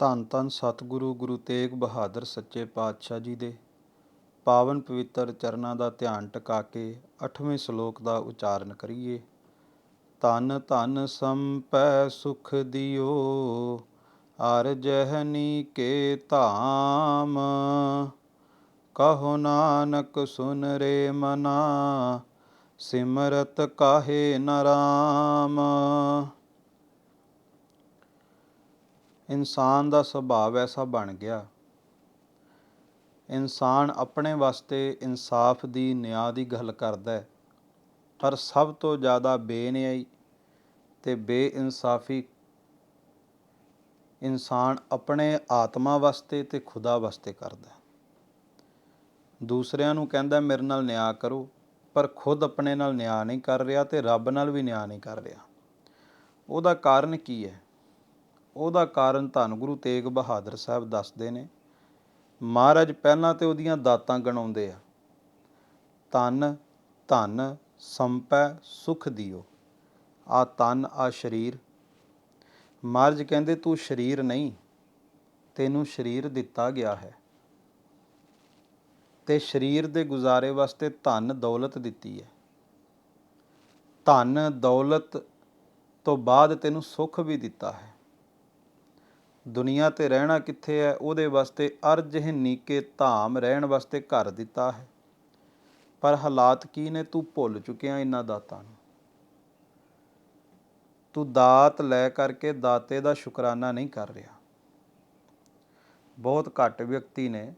ਧੰਨ ਧੰਨ ਸਤਿਗੁਰੂ, ਗੁਰੂ ਤੇਗ ਬਹਾਦਰ ਸੱਚੇ ਪਾਤਸ਼ਾਹ ਜੀ ਦੇ। ਪਾਵਨ ਪਵਿੱਤਰ ਚਰਨਾਂ ਦਾ ਧਿਆਨ ਟਿਕਾ ਕੇ 8ਵੇਂ ਸ਼ਲੋਕ ਦਾ ਉਚਾਰਨ ਕਰੀਏ। ਧੰਨ ਧੰਨ ਸੰਪੈ ਸੁਖ ਦਿਓ ਅਰ ਜਹਨੀ ਕੇ ਧਾਮ। ਕਹੋ ਨਾਨਕ ਸੁਨ ਰੇ ਮਨਾ, ਸਿਮਰਤ ਕਾਹੇ ਨਰਾਮ ਇਨਸਾਨ ਦਾ ਸੁਭਾਅ ਐਸਾ ਬਣ ਗਿਆ। ਇਨਸਾਨ ਆਪਣੇ ਵਾਸਤੇ ਇਨਸਾਫ ਦੀ ਨਿਆਂ ਦੀ ਗੱਲ ਕਰਦਾ ਹੈ। ਪਰ ਸਭ ਤੋਂ ਜ਼ਿਆਦਾ ਬੇਨਿਆਈ ਤੇ ਬੇਇਨਸਾਫੀ ਇਨਸਾਨ ਆਪਣੇ ਆਤਮਾ ਵਾਸਤੇ ਤੇ ਖੁਦਾ ਵਾਸਤੇ ਕਰਦਾ ਦੂਸਰਿਆਂ ਨੂੰ ਕਹਿੰਦਾ, ਮੇਰੇ ਨਾਲ ਨਿਆਂ ਕਰੋ। ਪਰ ਖੁਦ ਆਪਣੇ ਨਾਲ ਨਿਆਂ ਨਹੀਂ ਕਰ ਰਿਹਾ ਤੇ ਰੱਬ ਨਾਲ ਵੀ ਨਿਆਂ ਨਹੀਂ ਕਰ ਰਿਹਾ। ਉਹਦਾ ਕਾਰਨ ਕੀ ਹੈ? ਉਹਦਾ ਕਾਰਨ ਧੰਨ ਗੁਰੂ ਤੇਗ ਬਹਾਦਰ ਸਾਹਿਬ ਦੱਸਦੇ ਨੇ। ਮਹਾਰਾਜ ਪਹਿਲਾਂ ਤੇ ਉਹਦੀਆਂ ਦਾਤਾਂ ਗਣਾਉਂਦੇ ਆ। ਤਨ ਧਨ, ਸੰਪੈ, ਸੁਖ ਦਿਓ। ਆ ਤਨ ਆ ਸਰੀਰ। ਮਹਾਰਾਜ ਕਹਿੰਦੇ, ਤੂੰ ਸਰੀਰ ਨਹੀਂ, ਤੈਨੂੰ ਸਰੀਰ ਦਿੱਤਾ ਗਿਆ ਹੈ। ਤੇ ਸਰੀਰ ਦੇ ਗੁਜ਼ਾਰੇ ਵਾਸਤੇ ਧਨ ਦੌਲਤ ਦਿੱਤੀ ਹੈ। ਧਨ ਦੌਲਤ ਤੋਂ ਬਾਅਦ ਤੈਨੂੰ ਸੁੱਖ ਵੀ ਦਿੱਤਾ ਹੈ। ਦੁਨੀਆ ਤੇ ਰਹਿਣਾ ਕਿੱਥੇ ਹੈ? ਉਹਦੇ ਵਾਸਤੇ ਅਰਜ ਨੀਕੇ ਧਾਮ ਰਹਿਣ ਵਾਸਤੇ ਘਰ ਦਿੱਤਾ ਹੈ। ਪਰ ਹਾਲਾਤ ਕੀ ਨੇ? ਤੂੰ ਭੁੱਲ ਚੁੱਕਿਆ ਇਹਨਾਂ ਦਾਤਾਂ ਨੂੰ। ਤੂੰ ਦਾਤ ਲੈ ਕਰਕੇ ਦਾਤੇ ਦਾ ਸ਼ੁਕਰਾਨਾ ਨਹੀਂ ਕਰ ਰਿਹਾ। ਬਹੁਤ ਘੱਟ ਵਿਅਕਤੀ ਨੇ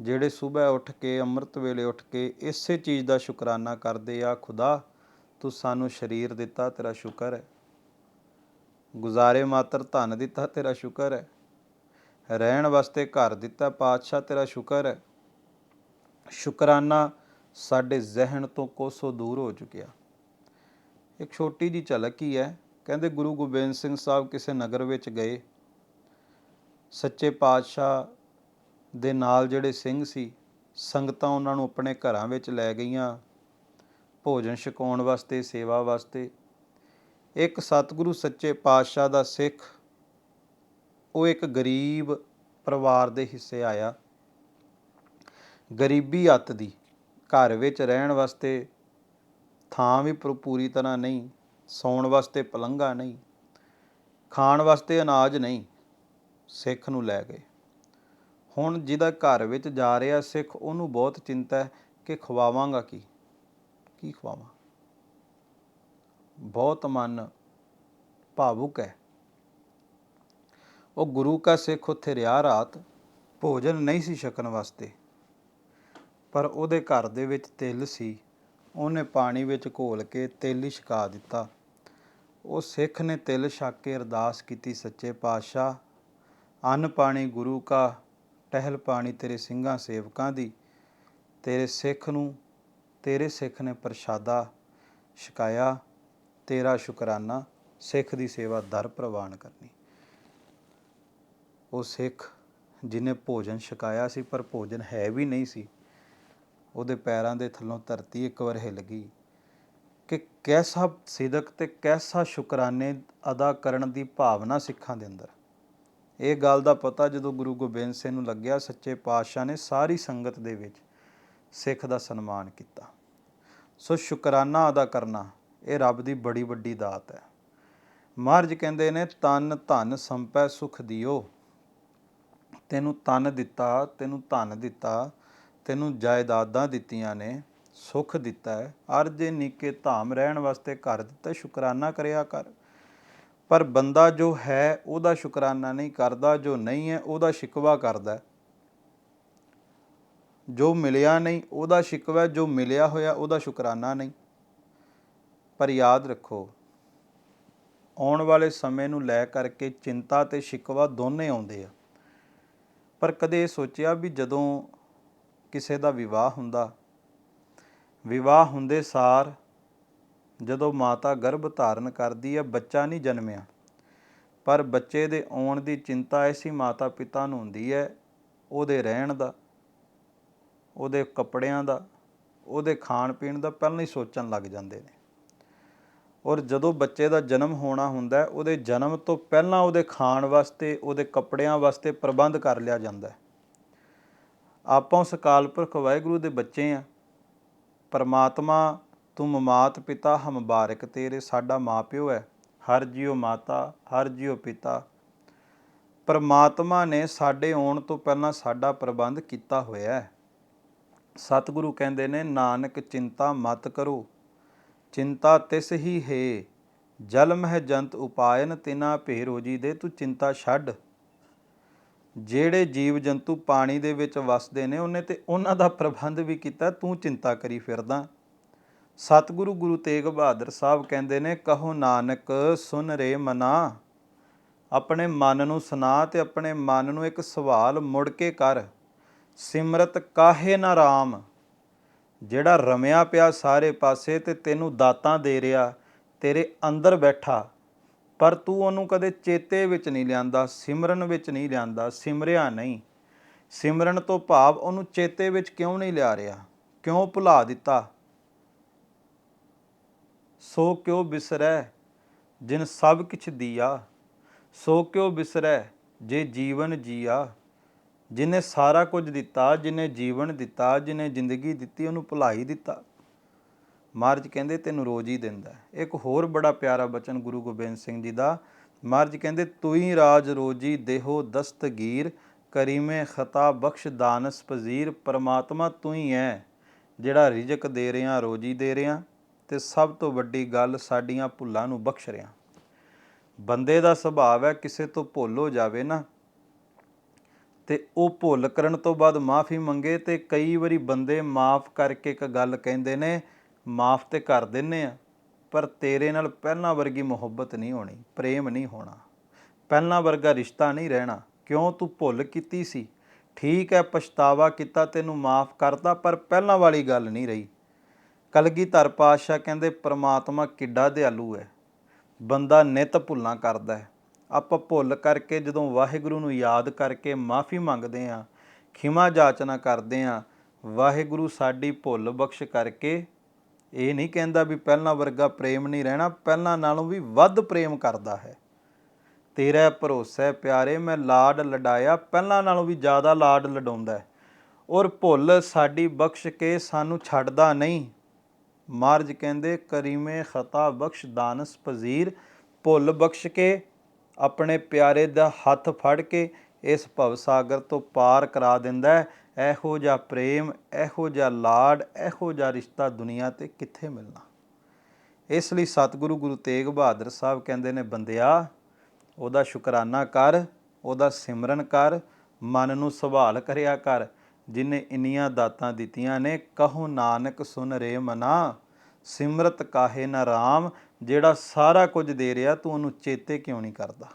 ਜਿਹੜੇ ਸਵੇਰ ਉੱਠ ਕੇ, ਅੰਮ੍ਰਿਤ ਵੇਲੇ ਉੱਠ ਕੇ ਇਸੇ ਚੀਜ਼ ਦਾ ਸ਼ੁਕਰਾਨਾ ਕਰਦੇ ਆ, ਖੁਦਾ, ਤੂੰ ਸਾਨੂੰ ਸਰੀਰ ਦਿੱਤਾ, ਤੇਰਾ ਸ਼ੁਕਰ ਹੈ। ਗੁਜ਼ਾਰੇ ਮਾਤਰ ਧਨ ਦਿੱਤਾ ਤੇਰਾ ਸ਼ੁਕਰ ਹੈ। ਰਹਿਣ ਵਾਸਤੇ ਘਰ ਦਿੱਤਾ ਪਾਤਸ਼ਾਹ ਤੇਰਾ ਸ਼ੁਕਰ ਹੈ। ਸ਼ੁਕਰਾਨਾ ਸਾਡੇ ਜ਼ਿਹਨ ਤੋਂ ਕੋਸੋ ਦੂਰ ਹੋ ਚੁੱਕਿਆ। ਇੱਕ ਛੋਟੀ ਜੀ ਝਲਕ ਹੀ ਹੈ, ਕਹਿੰਦੇ ਗੁਰੂ ਗੋਬਿੰਦ ਸਿੰਘ ਸਾਹਿਬ ਕਿਸੇ ਨਗਰ ਵਿੱਚ ਗਏ। ਸੱਚੇ ਪਾਤਸ਼ਾਹ ਦੇ ਨਾਲ ਜਿਹੜੇ ਸਿੰਘ ਸੀ, ਸੰਗਤਾਂ ਉਹਨਾਂ ਨੂੰ ਆਪਣੇ ਘਰਾਂ ਵਿੱਚ ਲੈ ਗਈਆਂ। ਭੋਜਨ ਛਕਾਉਣ ਵਾਸਤੇ, ਸੇਵਾ ਵਾਸਤੇ। ਇੱਕ ਸਤਿਗੁਰੂ ਸੱਚੇ ਪਾਤਸ਼ਾਹ ਦਾ ਸਿੱਖ, ਉਹ ਇੱਕ ਗਰੀਬ ਪਰਿਵਾਰ ਦੇ ਹਿੱਸੇ ਆਇਆ। ਗਰੀਬੀ ਅੱਤ ਦੀ, ਘਰ ਵਿੱਚ ਰਹਿਣ ਵਾਸਤੇ ਥਾਂ ਵੀ ਪੂਰੀ ਤਰ੍ਹਾਂ ਨਹੀਂ, ਸੌਣ ਵਾਸਤੇ ਪਲੰਘਾ ਨਹੀਂ, ਖਾਣ ਵਾਸਤੇ ਅਨਾਜ ਨਹੀਂ, ਸਿੱਖ ਨੂੰ ਲੈ ਗਏ। ਹੁਣ ਜਿਹਦਾ ਘਰ ਵਿੱਚ ਜਾ ਰਿਹਾ ਸਿੱਖ, ਉਹਨੂੰ ਬਹੁਤ ਚਿੰਤਾ ਹੈ ਕਿ ਖਵਾਵਾਂਗਾ ਕੀ? ਕੀ ਖਵਾਵਾਂ? ਬਹੁਤ ਮਨ ਭਾਵੁਕ ਹੈ। ਉਹ ਗੁਰੂ ਕਾ ਸਿੱਖ ਉੱਥੇ ਰਿਹਾ ਰਾਤ, ਭੋਜਨ ਨਹੀਂ ਸੀ ਛਕਣ ਵਾਸਤੇ। ਪਰ ਉਹਦੇ ਘਰ ਦੇ ਵਿੱਚ ਤਿਲ ਸੀ। ਉਹਨੇ ਪਾਣੀ ਵਿੱਚ ਘੋਲ ਕੇ ਤਿਲ ਹੀ ਛਕਾ ਦਿੱਤਾ। ਉਹ ਸਿੱਖ ਨੇ ਤਿਲ ਛਕ ਕੇ ਅਰਦਾਸ ਕੀਤੀ, ਸੱਚੇ ਪਾਤਸ਼ਾਹ, ਅੰਨ ਪਾਣੀ ਗੁਰੂ ਕਾ, ਟਹਿਲ ਪਾਣੀ ਤੇਰੇ ਸਿੰਘਾਂ ਸੇਵਕਾਂ ਦੀ। ਤੇਰੇ ਸਿੱਖ ਨੂੰ, ਤੇਰੇ ਸਿੱਖ ਨੇ ਪ੍ਰਸ਼ਾਦਾ ਛਕਾਇਆ। ਤੇਰਾ ਸ਼ੁਕਰਾਨਾ ਸਿੱਖ ਦੀ ਸੇਵਾ ਦਰ ਪ੍ਰਵਾਨ ਕਰਨੀ। ਉਹ ਸਿੱਖ ਜਿਨੇ ਭੋਜਨ ਛਕਾਇਆ ਸੀ, ਪਰ ਭੋਜਨ ਹੈ ਵੀ ਨਹੀਂ ਸੀ। ਉਹਦੇ ਪੈਰਾਂ ਦੇ ਥੱਲੋਂ ਧਰਤੀ ਇੱਕ ਵਾਰ ਹਿੱਲ ਗਈ ਕਿ ਕੈਸਾ ਸਿਦਕ ਤੇ ਕੈਸਾ ਸ਼ੁਕਰਾਨੇ ਅਦਾ ਕਰਨ ਦੀ ਭਾਵਨਾ ਸਿੱਖਾਂ ਦੇ ਅੰਦਰ। ਇਹ ਗੱਲ ਦਾ ਪਤਾ ਜਦੋਂ ਗੁਰੂ ਗੋਬਿੰਦ ਸਿੰਘ ਨੂੰ ਲੱਗਿਆ, ਸੱਚੇ ਪਾਤਸ਼ਾਹ ਨੇ ਸਾਰੀ ਸੰਗਤ ਦੇ ਵਿੱਚ ਸਿੱਖ ਦਾ ਸਨਮਾਨ ਕੀਤਾ। ਸੋ ਸ਼ੁਕਰਾਨਾ ਅਦਾ ਕਰਨਾ ਇਹ ਰੱਬ ਦੀ ਬੜੀ ਵੱਡੀ ਦਾਤ ਹੈ। ਮਹਾਰਜ ਕਹਿੰਦੇ ਨੇ, ਤਨ ਧਨ ਸੰਪੈ ਸੁਖ ਦਿਓ। ਤੈਨੂੰ ਤਨ ਦਿੱਤਾ, ਤੈਨੂੰ ਧਨ ਦਿੱਤਾ, ਤੈਨੂੰ ਜਾਇਦਾਦਾਂ ਦਿੱਤੀਆਂ ਨੇ, ਸੁਖ ਦਿੱਤਾ ਹੈ। ਅਰਜੇ ਨਿੱਕੇ ਧਾਮ ਰਹਿਣ ਵਾਸਤੇ ਘਰ ਦਿੱਤਾ, ਸ਼ੁਕਰਾਨਾ ਕਰਿਆ ਕਰ। ਪਰ ਬੰਦਾ ਜੋ ਹੈ, ਉਹਦਾ ਸ਼ੁਕਰਾਨਾ ਨਹੀਂ ਕਰਦਾ, ਜੋ ਨਹੀਂ ਹੈ, ਉਹਦਾ ਸ਼ਿਕਵਾ ਕਰਦਾ ਜੋ ਮਿਲਿਆ ਨਹੀਂ, ਉਹਦਾ ਸ਼ਿਕਵਾ, ਜੋ ਮਿਲਿਆ ਹੋਇਆ, ਉਹਦਾ ਸ਼ੁਕਰਾਨਾ ਨਹੀਂ। ਪਰ ਯਾਦ ਰੱਖੋ, ਆਉਣ ਵਾਲੇ ਸਮੇਂ ਨੂੰ ਲੈ ਕਰਕੇ ਚਿੰਤਾ ਤੇ ਸ਼ਿਕਵਾ ਦੋਨੇ ਆਉਂਦੇ ਆ। ਪਰ ਕਦੇ ਇਹ ਸੋਚਿਆ ਵੀ ਜਦੋਂ ਕਿਸੇ ਦਾ ਵਿਵਾਹ ਹੁੰਦਾ ਵਿਵਾਹ ਹੁੰਦੇ ਸਾਰ ਜਦੋਂ ਮਾਤਾ ਗਰਭ ਧਾਰਨ ਕਰਦੀ ਹੈ ਬੱਚਾ ਨਹੀਂ ਜਨਮਿਆ, ਪਰ ਬੱਚੇ ਦੇ ਆਉਣ ਦੀ ਚਿੰਤਾ ਐਸੀ ਮਾਤਾ ਪਿਤਾ ਨੂੰ ਹੁੰਦੀ ਹੈ, ਉਹਦੇ ਰਹਿਣ ਦਾ, ਉਹਦੇ ਕੱਪੜਿਆਂ ਦਾ, ਉਹਦੇ ਖਾਣ ਪੀਣ ਦਾ ਪਹਿਲਾਂ ਹੀ ਸੋਚਣ ਲੱਗ ਜਾਂਦੇ ਨੇ। ਔਰ ਜਦੋਂ ਬੱਚੇ ਦਾ ਜਨਮ ਹੋਣਾ ਹੁੰਦਾ ਉਹਦੇ ਜਨਮ ਤੋਂ ਪਹਿਲਾਂ ਉਹਦੇ ਖਾਣ ਵਾਸਤੇ, ਉਹਦੇ ਕੱਪੜਿਆਂ ਵਾਸਤੇ ਪ੍ਰਬੰਧ ਕਰ ਲਿਆ ਜਾਂਦਾ ਹੈ। ਆਪਾਂ ਉਸ ਕਾਲ ਪੁਰਖ ਵਾਹਿਗੁਰੂ ਦੇ ਬੱਚੇ ਆ ਪਰਮਾਤਮਾ, ਤੂੰ ਮਾਤ ਪਿਤਾ, ਹਮ ਬਾਰਕ ਤੇਰੇ, ਸਾਡਾ ਮਾਪਿਓ ਹੈ। ਹਰ ਜੀਉ ਮਾਤਾ, ਹਰ ਜੀਉ ਪਿਤਾ। ਪਰਮਾਤਮਾ ਨੇ ਸਾਡੇ ਆਉਣ ਤੋਂ ਪਹਿਲਾਂ ਸਾਡਾ ਪ੍ਰਬੰਧ ਕੀਤਾ ਹੋਇਆ ਹੈ। ਸਤਿਗੁਰੂ ਕਹਿੰਦੇ ਨੇ, ਨਾਨਕ ਚਿੰਤਾ ਮਤ ਕਰੋ। ਚਿੰਤਾ ਤਿਸ ਹੀ ਹੈ, ਜਲ ਮਹਿ ਜੰਤ ਉਪਾਇਨ ਤਿਨਾ ਭੇ ਰੋਜੀ ਦੇ, ਤੂੰ ਚਿੰਤਾ ਛੱਡ। ਜਿਹੜੇ ਜੀਵ ਜੰਤੂ ਪਾਣੀ ਦੇ ਵਿੱਚ ਵਸਦੇ ਨੇ, ਉਹਨੇ ਤੇ ਉਹਨਾਂ ਦਾ ਪ੍ਰਬੰਧ ਵੀ ਕੀਤਾ, ਤੂੰ ਚਿੰਤਾ ਕਰੀ ਫਿਰਦਾ। ਸਤਿਗੁਰੂ ਗੁਰੂ ਤੇਗ ਬਹਾਦਰ ਸਾਹਿਬ ਕਹਿੰਦੇ ਨੇ, ਕਹੋ ਨਾਨਕ, ਸੁਨ ਰੇ ਮਨਾ। ਆਪਣੇ ਮਨ ਨੂੰ ਸੁਣਾ ਤੇ ਆਪਣੇ ਮਨ ਨੂੰ ਇੱਕ ਸਵਾਲ ਮੁੜ ਕੇ ਕਰ। ਸਿਮਰਤ ਕਾਹੇ ਨਾ ਰਾਮ? ਜਿਹੜਾ ਰਮਿਆ ਪਿਆ ਸਾਰੇ ਪਾਸੇ ਤੇ ਤੈਨੂੰ ਦਾਤਾਂ ਦੇ ਰਿਹਾ, ਤੇਰੇ ਅੰਦਰ ਬੈਠਾ। ਪਰ ਤੂੰ ਉਹਨੂੰ ਕਦੇ ਚੇਤੇ ਵਿੱਚ ਨਹੀਂ ਲਿਆਂਦਾ, ਸਿਮਰਨ ਵਿੱਚ ਨਹੀਂ ਲਿਆਂਦਾ, ਸਿਮਰਿਆ ਨਹੀਂ। ਸਿਮਰਨ ਤੋਂ ਭਾਵ ਉਹਨੂੰ ਚੇਤੇ ਵਿੱਚ ਕਿਉਂ ਨਹੀਂ ਲਿਆ ਰਿਹਾ? ਕਿਉਂ ਭੁਲਾ ਦਿੱਤਾ? ਸੋ ਕਿਉ ਬਿਸਰੈ ਜਿਨ ਸਭ ਕਿਛ ਦੀਆ? ਸੋ ਕਿਉ ਬਿਸਰੈ ਜੇ ਜੀਵਨ ਜੀਆ? ਜਿਨੇ ਸਾਰਾ ਕੁਝ ਦਿੱਤਾ, ਜਿਨੇ ਜੀਵਨ ਦਿੱਤਾ, ਜਿਨੇ ਜ਼ਿੰਦਗੀ ਦਿੱਤੀ, ਉਹਨੂੰ ਭੁਲਾਈ ਦਿੱਤਾ। ਮਹਾਰਾਜ ਕਹਿੰਦੇ, ਤੈਨੂੰ ਰੋਜ਼ ਹੀ ਦਿੰਦਾ ਇੱਕ ਹੋਰ ਬੜਾ ਪਿਆਰਾ ਬਚਨ ਗੁਰੂ ਗੋਬਿੰਦ ਸਿੰਘ ਜੀ ਦਾ। ਮਹਾਰਾਜ ਕਹਿੰਦੇ, ਤੂੰ ਹੀ ਰਾਜ ਰੋਜੀ ਦੇਹੋ ਦਸਤਗੀਰ, ਕਰੀਮੇ ਖਤਾ ਬਖਸ਼ ਦਾਨਸ ਪਜ਼ੀਰ, ਪਰਮਾਤਮਾ ਤੂੰ ਹੀ ਹੈ, ਜਿਹੜਾ ਰਿਜ਼ਕ ਦੇ ਰਿਹਾ, ਰੋਜੀ ਦੇ ਰਿਹਾ ਤੇ ਸਭ ਤੋਂ ਵੱਡੀ ਗੱਲ ਸਾਡੀਆਂ ਭੁੱਲਾਂ ਨੂੰ ਬਖਸ਼ ਰਿਹਾ। ਬੰਦੇ ਦਾ ਸੁਭਾਅ ਹੈ, ਕਿਸੇ ਤੋਂ ਭੁੱਲ ਹੋ ਜਾਵੇ ਨਾ ਤੇ ਉਹ ਭੁੱਲ ਕਰਨ ਤੋਂ ਬਾਅਦ ਮਾਫੀ ਮੰਗੇ ਤੇ ਕਈ ਵਾਰੀ ਬੰਦੇ ਮਾਫ ਕਰਕੇ ਇੱਕ ਗੱਲ ਕਹਿੰਦੇ ਨੇ, ਮਾਫ ਤੇ ਕਰ ਦਿੰਨੇ ਆ, ਪਰ ਤੇਰੇ ਨਾਲ ਪਹਿਲਾਂ ਵਰਗੀ ਮੁਹੱਬਤ ਨਹੀਂ ਹੋਣੀ, ਪ੍ਰੇਮ ਨਹੀਂ ਹੋਣਾ। ਪਹਿਲਾਂ ਵਰਗਾ ਰਿਸ਼ਤਾ ਨਹੀਂ ਰਹਿਣਾ। ਕਿਉਂ ਤੂੰ ਭੁੱਲ ਕੀਤੀ ਸੀ? ਠੀਕ ਹੈ ਪਛਤਾਵਾ ਕੀਤਾ, ਤੈਨੂੰ ਮਾਫ ਕਰਤਾ, ਪਰ ਪਹਿਲਾਂ ਵਾਲੀ ਗੱਲ ਨਹੀਂ ਰਹੀ। ਕਲਗੀਧਰ ਪਾਤਸ਼ਾਹ ਕਹਿੰਦੇ, ਪ੍ਰਮਾਤਮਾ ਕਿੱਡਾ ਦਿਆਲੂ ਹੈ ਬੰਦਾ ਨਿਤ ਭੁੱਲਾਂ ਕਰਦਾ ਹੈ ਆਪਾਂ ਭੁੱਲ ਕਰਕੇ ਜਦੋਂ ਵਾਹਿਗੁਰੂ ਨੂੰ ਯਾਦ ਕਰਕੇ ਮਾਫੀ ਮੰਗਦੇ ਆ ਖਿਮਾ ਜਾਚਨਾ ਕਰਦੇ ਆ ਵਾਹਿਗੁਰੂ ਸਾਡੀ ਭੁੱਲ ਬਖਸ਼ ਕਰਕੇ ਇਹ ਨਹੀਂ ਕਹਿੰਦਾ ਵੀ ਪਹਿਲਾਂ ਵਰਗਾ ਪ੍ਰੇਮ ਨਹੀਂ ਰਹਿਣਾ, ਪਹਿਲਾਂ ਨਾਲੋਂ ਵੀ ਵੱਧ ਪ੍ਰੇਮ ਕਰਦਾ ਹੈ। ਤੇਰਾ ਭਰੋਸਾ ਪਿਆਰੇ, ਮੈਂ ਲਾਡ ਲਡਾਇਆ ਪਹਿਲਾਂ ਨਾਲੋਂ ਵੀ ਜ਼ਿਆਦਾ ਲਾਡ ਲਡਾਉਂਦਾ ਹੈ। ਔਰ ਭੁੱਲ ਸਾਡੀ ਬਖਸ਼ ਕੇ ਸਾਨੂੰ ਛੱਡਦਾ ਨਹੀਂ। ਮਾਰਜ ਕਹਿੰਦੇ, ਕਰੀਮੇ ਖਤਾ ਬਖਸ਼ ਦਾਨਸ ਪਜ਼ੀਰ, ਭੁੱਲ ਬਖਸ਼ ਕੇ ਆਪਣੇ ਪਿਆਰੇ ਦਾ ਹੱਥ ਫੜ ਕੇ ਇਸ ਭਵ ਸਾਗਰ ਤੋਂ ਪਾਰ ਕਰਾ ਦਿੰਦਾ ਹੈ। ਇਹੋ ਜਿਹਾ ਪ੍ਰੇਮ, ਇਹੋ ਜਿਹਾ ਲਾਡ, ਇਹੋ ਜਿਹਾ ਰਿਸ਼ਤਾ ਦੁਨੀਆ ਤੇ ਕਿੱਥੇ ਮਿਲਣਾ? ਇਸ ਲਈ ਸਤਿਗੁਰੂ ਗੁਰੂ ਤੇਗ ਬਹਾਦਰ ਸਾਹਿਬ ਕਹਿੰਦੇ ਨੇ, ਬੰਦਿਆ, ਉਹਦਾ ਸ਼ੁਕਰਾਨਾ ਕਰ, ਉਹਦਾ ਸਿਮਰਨ ਕਰ, ਮਨ ਨੂੰ ਸੰਭਾਲ ਕਰਿਆ ਕਰ। ਜਿਨੇ ਇੰਨੀਆਂ ਦਾਤਾਂ ਦਿੱਤੀਆਂ ਨੇ, ਕਹੋ ਨਾਨਕ ਸੁਨ ਰੇ ਮਨਾ। ਸਿਮਰਤ ਕਾਹੇ ਨਾ ਰਾਮ, ਜਿਹੜਾ ਸਾਰਾ ਕੁਝ ਦੇ ਰਿਹਾ, ਤੂੰ ਉਹਨੂੰ ਚੇਤੇ ਕਿਉਂ ਨਹੀਂ ਕਰਦਾ?